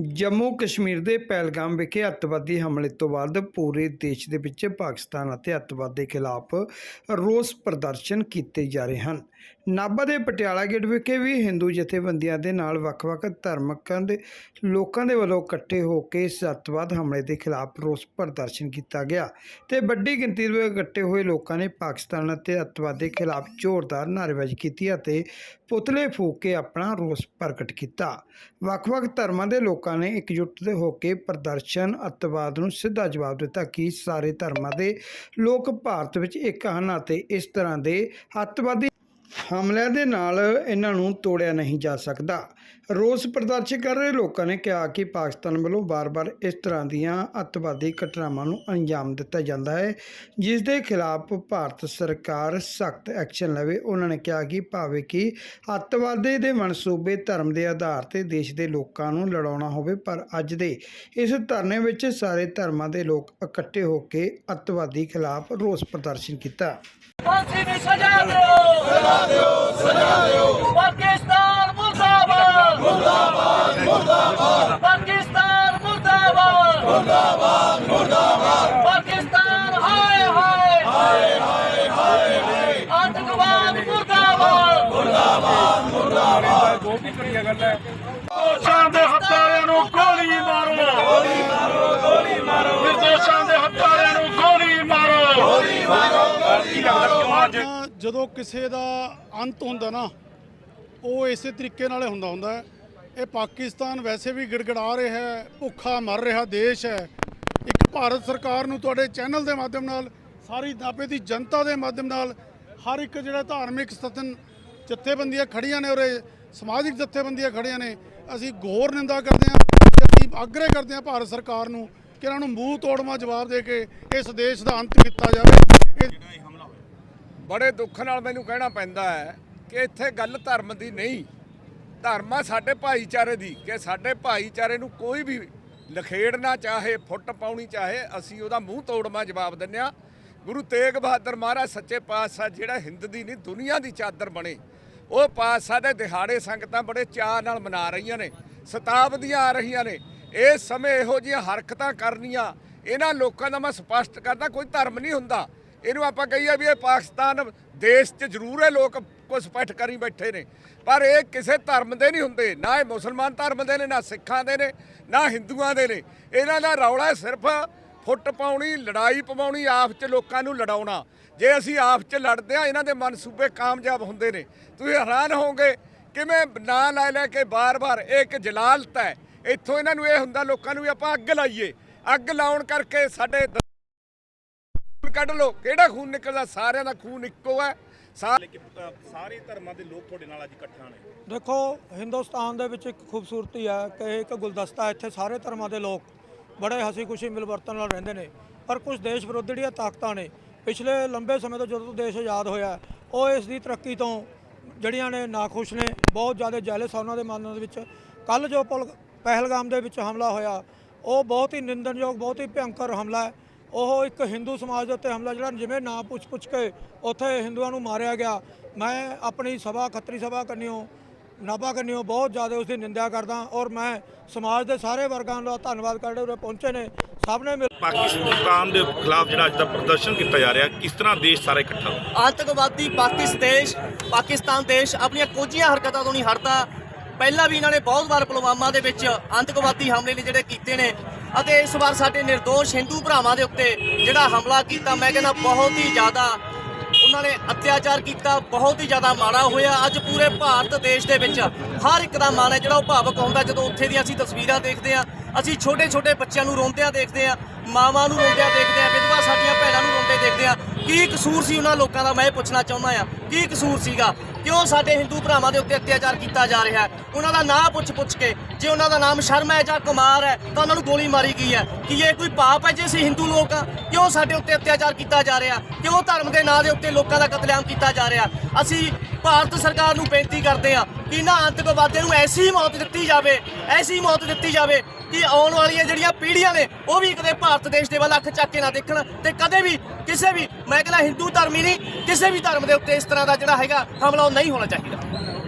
ਜੰਮੂ ਕਸ਼ਮੀਰ ਦੇ ਪਹਿਲਗਾਮ ਵਿਖੇ ਅੱਤਵਾਦੀ ਹਮਲੇ ਤੋਂ ਬਾਅਦ ਪੂਰੇ ਦੇਸ਼ ਦੇ ਵਿੱਚ ਪਾਕਿਸਤਾਨ ਅਤੇ ਅੱਤਵਾਦ ਦੇ ਖਿਲਾਫ ਰੋਸ ਪ੍ਰਦਰਸ਼ਨ ਕੀਤੇ ਜਾ ਰਹੇ ਹਨ। ਨਾਭਾ ਦੇ ਪਟਿਆਲਾ ਗੇਟ ਵਿਖੇ ਵੀ ਹਿੰਦੂ ਜਥੇਬੰਦੀਆਂ ਦੇ ਨਾਲ ਵੱਖ-ਵੱਖ ਧਰਮਕਾਂ ਦੇ ਲੋਕਾਂ ਦੇ ਵੱਲੋਂ ਇਕੱਠੇ ਹੋ ਕੇ ਇਸ ਅੱਤਵਾਦ ਹਮਲੇ ਦੇ ਖਿਲਾਫ ਰੋਸ ਪ੍ਰਦਰਸ਼ਨ ਕੀਤਾ ਗਿਆ ਤੇ ਵੱਡੀ ਗਿਣਤੀ ਵਿੱਚ ਇਕੱਠੇ ਹੋਏ ਲੋਕਾਂ ਨੇ ਪਾਕਿਸਤਾਨ ਅਤੇ ਅੱਤਵਾਦ ਦੇ ਖਿਲਾਫ ਜ਼ੋਰਦਾਰ ਨਾਅਰੇਬਾਜ਼ੀ ਕੀਤੀ ਅਤੇ ਪੁਤਲੇ ਫੂਕ ਕੇ ਆਪਣਾ ਰੋਸ ਪ੍ਰਗਟ ਕੀਤਾ। ਵੱਖ-ਵੱਖ ਧਰਮਾਂ ਦੇ ਲੋਕਾਂ ਨੇ ਇਕਜੁੱਟ ਹੋ ਕੇ ਪ੍ਰਦਰਸ਼ਨ, ਅੱਤਵਾਦ ਨੂੰ ਸਿੱਧਾ ਜਵਾਬ ਦਿੱਤਾ ਕਿ ਸਾਰੇ ਧਰਮਾਂ ਦੇ ਲੋਕ ਭਾਰਤ ਵਿੱਚ ਇੱਕ ਹਨ ਅਤੇ ਇਸ ਤਰ੍ਹਾਂ ਦੇ ਅੱਤਵਾਦੀ ਹਮਲਿਆਂ ਦੇ ਨਾਲ ਇਹਨਾਂ ਨੂੰ ਤੋੜਿਆ ਨਹੀਂ ਜਾ ਸਕਦਾ। ਰੋਸ ਪ੍ਰਦਰਸ਼ਨ ਕਰ ਰਹੇ ਲੋਕਾਂ ਨੇ ਕਿਹਾ ਕਿ ਪਾਕਿਸਤਾਨ ਵੱਲੋਂ ਬਾਰ-ਬਾਰ ਇਸ ਤਰ੍ਹਾਂ ਦੀਆਂ ਅੱਤਵਾਦੀ ਘਟਨਾਵਾਂ ਨੂੰ ਅੰਜਾਮ ਦਿੱਤਾ ਜਾਂਦਾ ਹੈ, ਜਿਸ ਦੇ ਖਿਲਾਫ ਭਾਰਤ ਸਰਕਾਰ ਸਖਤ ਐਕਸ਼ਨ ਲਵੇ। ਉਹਨਾਂ ਨੇ ਕਿਹਾ ਕਿ ਭਾਵੇਂ ਕਿ ਅੱਤਵਾਦੀ ਦੇ ਮਨਸੂਬੇ ਧਰਮ ਦੇ ਆਧਾਰ ਤੇ ਦੇਸ਼ ਦੇ ਲੋਕਾਂ ਨੂੰ ਲੜਾਉਣਾ ਹੋਵੇ, ਪਰ ਅੱਜ ਦੇ ਇਸ ਧਰਨੇ ਵਿੱਚ ਸਾਰੇ ਧਰਮਾਂ ਦੇ ਲੋਕ ਇਕੱਠੇ ਹੋ ਕੇ ਅੱਤਵਾਦੀ ਖਿਲਾਫ ਰੋਸ ਪ੍ਰਦਰਸ਼ਨ ਕੀਤਾ। ਫਾਂਸੀ ਦੀ ਸਜ਼ਾ ਦਿਓ। ਸਜ਼ਾ ਦਿਓ ਸਜ਼ਾ ਦਿਓ। ਪਾਕਿਸਤਾਨ ਮੁਰਦਾਬਾਦ। ਮੁਰਦਾਬਾਦ ਮੁਰਦਾਬਾਦ। ਪਾਕਿਸਤਾਨ ਮੁਰਦਾਬਾਦ। ਮੁਰਦਾਬਾਦ ਮੁਰਦਾਬਾਦ। ਪਾਕਿਸਤਾਨ ਹਾਏ ਹਾਏ। ਹਾਏ ਹਾਏ ਹਾਏ ਆਤੰਕਵਾਦ ਮੁਰਦਾਬਾਦ। ਮੁਰਦਾਬਾਦ ਮੁਰਦਾਬਾਦ। ਵੀ ਕਰੀ ਗੱਲ ਹੈ ਦੇ ਹੱਤਾਰਿਆਂ ਨੂੰ ਗੋਲੀ ਮਾਰੋ। ਗੋਲੀ ਮਾਰੋ ਨਿਰਦੋਸ਼ਾਂ ਦੇ ਹੱਤਾਰਿਆਂ ਨੂੰ ਗੋਲੀ ਮਾਰੋ ਤਾਂ ਜਦੋਂ ਕਿਸੇ ਦਾ ਅੰਤ ਹੁੰਦਾ ਨਾ, ਉਹ ਇਸੇ ਤਰੀਕੇ ਨਾਲ ਹੁੰਦਾ ਹੁੰਦਾ ਇਹ ਪਾਕਿਸਤਾਨ ਵੈਸੇ ਵੀ ਗਿੜਗੜਾ ਰਿਹਾ ਹੈ, ਭੁੱਖਾ ਮਰ ਰਿਹਾ ਦੇਸ਼ ਹੈ। ਇੱਕ ਭਾਰਤ ਸਰਕਾਰ ਨੂੰ ਤੁਹਾਡੇ ਚੈਨਲ ਦੇ ਮਾਧਿਅਮ ਨਾਲ, ਸਾਰੀ ਨਾਪੇ ਦੀ ਜਨਤਾ ਦੇ ਮਾਧਿਅਮ ਨਾਲ, ਹਰ ਇੱਕ ਜਿਹੜਾ ਧਾਰਮਿਕ ਸਥਨ ਜਥੇਬੰਦੀਆਂ ਖੜੀਆਂ ਨੇ ਉਰੇ ਸਮਾਜਿਕ ਜਥੇਬੰਦੀਆਂ ਖੜੀਆਂ ਨੇ, ਅਸੀਂ ਘੋਰ ਨਿੰਦਾ ਕਰਦੇ ਹਾਂ, ਅਸੀਂ ਆਗਰੇ ਕਰਦੇ ਹਾਂ ਭਾਰਤ ਸਰਕਾਰ ਨੂੰ ਕਿ ਇਹਨਾਂ ਨੂੰ ਮੂੰਹ ਤੋੜਵਾ ਜਵਾਬ ਦੇ ਕੇ ਇਸ ਦੇਸ਼ ਦਾ ਅੰਤ ਕੀਤਾ ਜਾਵੇ। ਬੜੇ ਦੁੱਖ ਨਾਲ ਮੈਨੂੰ ਕਹਿਣਾ ਪੈਂਦਾ ਹੈ ਕਿ ਇੱਥੇ ਗੱਲ ਧਰਮ ਦੀ ਨਹੀਂ। ਧਰਮ ਆ ਸਾਡੇ ਭਾਈਚਾਰੇ ਦੀ, ਕਿ ਸਾਡੇ ਭਾਈਚਾਰੇ ਨੂੰ ਕੋਈ ਵੀ ਲਖੇੜਨਾ ਚਾਹੇ, ਫੁੱਟ ਪਾਉਣੀ ਚਾਹੇ, ਅਸੀਂ ਉਹਦਾ ਮੂੰਹ ਤੋੜਵਾ ਜਵਾਬ ਦਿੰਦੇ ਹਾਂ। ਗੁਰੂ ਤੇਗ ਬਹਾਦਰ ਮਹਾਰਾਜ ਸੱਚੇ ਪਾਤਸ਼ਾਹ ਜਿਹੜਾ ਹਿੰਦ ਦੀ ਨਹੀਂ, ਦੁਨੀਆ ਦੀ ਚਾਦਰ ਬਣੇ। ਉਹ ਪਾਤਸ਼ਾਹ ਦੇ ਦਿਹਾੜੇ ਸੰਗਤਾਂ ਬੜੇ ਚਾਅ ਨਾਲ ਮਨਾ ਰਹੀਆਂ ਨੇ ਸ਼ਤਾਬਦੀਆਂ ਆ ਰਹੀਆਂ ਨੇ। ਇਸ ਸਮੇਂ ਇਹੋ ਜਿਹੀਆਂ ਹਰਕਤਾਂ ਕਰਨੀਆਂ, ਇਹਨਾਂ ਲੋਕਾਂ ਦਾ ਮੈਂ ਸਪਸ਼ਟ ਕਰਦਾ, ਕੋਈ ਧਰਮ ਨਹੀਂ ਹੁੰਦਾ। ਇਹਨੂੰ ਆਪਾਂ ਕਹੀਏ ਵੀ ਇਹ ਪਾਕਿਸਤਾਨ ਦੇਸ਼ 'ਚ ਜ਼ਰੂਰ ਇਹ ਲੋਕ ਕੁਝ ਪੱਠ ਕਰੀ ਬੈਠੇ ਨੇ। ਪਰ ਇਹ ਕਿਸੇ ਧਰਮ ਦੇ ਨਹੀਂ ਹੁੰਦੇ, ਨਾ ਇਹ ਮੁਸਲਮਾਨ ਧਰਮ ਦੇ ਨੇ, ਨਾ ਸਿੱਖਾਂ ਦੇ ਨੇ, ਨਾ ਹਿੰਦੂਆਂ ਦੇ ਨੇ। ਇਹਨਾਂ ਦਾ ਰੌਲਾ ਸਿਰਫ ਫੁੱਟ ਪਾਉਣੀ, ਲੜਾਈ ਪਵਾਉਣੀ, ਆਪ 'ਚ ਲੋਕਾਂ ਨੂੰ ਲੜਾਉਣਾ। ਜੇ ਅਸੀਂ ਆਪ 'ਚ ਲੜਦੇ ਆ ਇਹਨਾਂ ਦੇ ਮਨਸੂਬੇ ਕਾਮਯਾਬ ਹੁੰਦੇ ਨੇ। ਤੁਸੀਂ ਹੈਰਾਨ ਹੋਵੋਗੇ, ਕਿਵੇਂ ਨਾਂ ਲੈ ਲੈ ਕੇ ਬਾਰ-ਬਾਰ ਇਹ ਇੱਕ ਜਲਾਲਤ ਹੈ। ਇੱਥੋਂ ਇਹਨਾਂ ਨੂੰ ਇਹ ਹੁੰਦਾ, ਲੋਕਾਂ ਨੂੰ ਵੀ ਆਪਾਂ ਅੱਗ ਲਾਈਏ। ਅੱਗ ਲਾਉਣ ਕਰਕੇ ਸਾਡੇ ਕੱਢ ਲਓ। ਕਿਹੜਾ ਖੂਨ ਨਿਕਲਦਾ? ਸਾਰਿਆਂ ਦਾ ਖੂਨ ਇੱਕੋ ਹੈ। ਸਾਰੇ ਧਰਮਾਂ ਦੇ ਲੋਕ ਤੁਹਾਡੇ ਨਾਲ ਅੱਜ ਇਕੱਠਾ ਨੇ। ਦੇਖੋ ਹਿੰਦੁਸਤਾਨ ਦੇ ਵਿੱਚ ਇੱਕ ਖੂਬਸੂਰਤੀ ਹੈ ਕਿ ਇਹ ਇੱਕ ਗੁਲਦਸਤਾ ਇੱਥੇ ਸਾਰੇ ਧਰਮਾਂ ਦੇ ਲੋਕ ਬੜੇ ਹਸੀ ਖੁਸ਼ੀ ਮਿਲਵਰਤਨ ਨਾਲ ਰਹਿੰਦੇ ਨੇ। ਪਰ ਕੁਝ ਦੇਸ਼ ਵਿਰੋਧੀ ਜਿਹੜੀਆਂ ਤਾਕਤਾਂ ਨੇ ਪਿਛਲੇ ਲੰਬੇ ਸਮੇਂ ਤੋਂ ਜਦੋਂ ਤੋਂ ਦੇਸ਼ ਆਜ਼ਾਦ ਹੋਇਆ ਉਹ ਇਸ ਦੀ ਤਰੱਕੀ ਤੋਂ ਜਿਹੜੀਆਂ ਨੇ ਨਾਖੁਸ਼ ਨੇ ਬਹੁਤ ਜ਼ਿਆਦਾ ਜੈਲਸ ਆ ਉਹਨਾਂ ਦੇ ਮਨਾਂ ਦੇ ਵਿੱਚ। ਕੱਲ ਜੋ ਪੁਲ ਪਹਿਲਗਾਮ ਦੇ ਵਿੱਚ ਹਮਲਾ ਹੋਇਆ ਉਹ ਬਹੁਤ ਹੀ ਨਿੰਦਣਯੋਗ ਬਹੁਤ ਹੀ ਭਿਅੰਕਰ ਹਮਲਾ ਹੈ। ਉਹ ਇੱਕ ਹਿੰਦੂ ਸਮਾਜ ਦੇ ਉੱਤੇ ਹਮਲਾ ਜਿਹੜਾ ਜਿਵੇਂ ਨਾ ਪੁੱਛ ਪੁੱਛ ਕੇ ਉੱਥੇ ਹਿੰਦੂਆਂ ਨੂੰ ਮਾਰਿਆ ਗਿਆ। ਮੈਂ ਆਪਣੀ ਸਭਾ ਖੱਤਰੀ ਸਭਾ ਕੰਨਿਓ ਨਾਭਾ ਕੰਨਿਓ ਬਹੁਤ ਜ਼ਿਆਦਾ ਉਸ ਦੀ ਨਿੰਦਿਆ ਕਰਦਾ ਔਰ ਮੈਂ ਸਮਾਜ ਦੇ ਸਾਰੇ ਵਰਗਾਂ ਦਾ ਧੰਨਵਾਦ ਕਰਦੇ ਉਰੇ ਪਹੁੰਚੇ ਨੇ ਸਭ ਨੇ ਪਾਕਿਸਤਾਨ ਦੇ ਖਿਲਾਫ ਜਿਹੜਾ ਅੱਜ ਦਾ ਪ੍ਰਦਰਸ਼ਨ ਕੀਤਾ ਜਾ ਰਿਹਾ ਕਿਸ ਤਰ੍ਹਾਂ ਦੇਸ਼ ਸਾਰਾ ਇਕੱਠਾ ਆਤੰਕਵਾਦੀ ਪਾਕਿਸਤਾਨ ਦੇਸ਼ ਪਾਕਿਸਤਾਨ ਦੇਸ਼ ਆਪਣੀਆਂ ਕੋਝੀਆਂ ਹਰਕਤਾਂ ਤੋਂ ਨਹੀਂ ਹਟਦਾ ਪਹਿਲਾਂ ਵੀ ਇਹਨਾਂ ਨੇ ਬਹੁਤ ਵਾਰ ਪੁਲਵਾਮਾ ਦੇ ਵਿੱਚ ਆਤੰਕਵਾਦੀ ਹਮਲੇ ਨੇ ਜਿਹੜੇ ਕੀਤੇ ਨੇ ਅਤੇ ਇਸ ਵਾਰ ਸਾਡੇ નિર્ਦੋਸ਼ ਹਿੰਦੂ ਭਰਾਵਾਂ ਦੇ ਉੱਤੇ ਜਿਹੜਾ ਹਮਲਾ ਕੀਤਾ, ਮੈਂ ਕਹਿੰਦਾ ਬਹੁਤ ਹੀ ਜ਼ਿਆਦਾ ਉਹਨਾਂ ਨੇ ਅਤਿਆਚਾਰ ਕੀਤਾ, ਬਹੁਤ ਹੀ ਜ਼ਿਆਦਾ ਮਾੜਾ ਹੋਇਆ। ਅੱਜ ਪੂਰੇ ਭਾਰਤ ਦੇਸ਼ ਦੇ ਵਿੱਚ ਹਰ ਇੱਕ ਦਾ ਮਨ ਹੈ, ਜਿਹੜਾ ਉਹ ਭਾਵਕ ਹੁੰਦਾ ਜਦੋਂ ਉੱਥੇ ਦੀਆਂ ਅਸੀਂ ਤਸਵੀਰਾਂ ਦੇਖਦੇ ਆ ਅਸੀਂ ਛੋਟੇ ਛੋਟੇ ਬੱਚਿਆਂ ਨੂੰ ਰੋਂਦਿਆਂ ਦੇਖਦੇ ਆ ਮਾਵਾਂ ਨੂੰ ਰੋਂਦਿਆਂ ਦੇਖਦੇ ਆ ਵਿਧਵਾ ਸਾਡੀਆਂ ਭੈਣਾਂ ਨੂੰ ਰੋਂਦੇ ਦੇਖਦੇ ਆ ਕੀ ਕਸੂਰ ਸੀ ਉਹਨਾਂ ਲੋਕਾਂ ਦਾ? ਮੈਂ ਇਹ ਪੁੱਛਣਾ ਚਾਹੁੰਦਾ ਆ ਕੀ ਕਸੂਰ ਸੀਗਾ? ਕਿਉਂ ਸਾਡੇ ਹਿੰਦੂ ਭਰਾਵਾਂ ਦੇ ਉੱਤੇ ਅਤਿਆਚਾਰ ਕੀਤਾ ਜਾ ਰਿਹਾ ਹੈ? ਉਹਨਾਂ ਦਾ ਨਾਂ ਪੁੱਛ ਪੁੱਛ ਕੇ, ਜੇ ਉਹਨਾਂ ਦਾ ਨਾਮ ਸ਼ਰਮਾ ਹੈ ਜਾਂ ਕੁਮਾਰ ਹੈ, ਤਾਂ ਉਹਨਾਂ ਨੂੰ ਗੋਲੀ ਮਾਰੀ ਗਈ ਹੈ। ਕੀ ਇਹ ਕੋਈ ਪਾਪ ਹੈ ਜੇ ਅਸੀਂ ਹਿੰਦੂ ਲੋਕ ਆ ਕਿਉਂ ਸਾਡੇ ਉੱਤੇ ਅਤਿਆਚਾਰ ਕੀਤਾ ਜਾ ਰਿਹਾ? ਕਿਉਂ ਧਰਮ ਦੇ ਨਾਂ ਦੇ ਉੱਤੇ ਲੋਕਾਂ ਦਾ ਕਤਲੇਆਮ ਕੀਤਾ ਜਾ ਰਿਹਾ? ਅਸੀਂ ਭਾਰਤ ਸਰਕਾਰ ਨੂੰ ਬੇਨਤੀ ਕਰਦੇ ਆ ਇਹਨਾਂ ਆਤੰਕਵਾਦੀਆਂ ਨੂੰ ਐਸੀ ਮੌਤ ਦਿੱਤੀ ਜਾਵੇ, ਐਸੀ ਮੌਤ ਦਿੱਤੀ ਜਾਵੇ ਕਿ ਆਉਣ ਵਾਲੀਆਂ ਜਿਹੜੀਆਂ ਪੀੜ੍ਹੀਆਂ ਨੇ, ਉਹ ਵੀ ਕਦੇ ਭਾਰਤ ਦੇਸ਼ ਦੇ ਵੱਲ ਅੱਖ ਚੱਕ ਕੇ ਨਾ ਦੇਖਣ ਤੇ ਕਦੇ ਵੀ ਕਿਸੇ ਵੀ, ਮੈਂ ਕਹਿੰਦਾ ਹਿੰਦੂ ਧਰਮ ਹੀ ਨਹੀਂ, ਕਿਸੇ ਵੀ ਧਰਮ ਦੇ ਉੱਤੇ ਇਸ ਤਰ੍ਹਾਂ ਦਾ ਜਿਹੜਾ ਹੈਗਾ ਹਮਲਾ ਉਹ ਨਹੀਂ ਹੋਣਾ ਚਾਹੀਦਾ।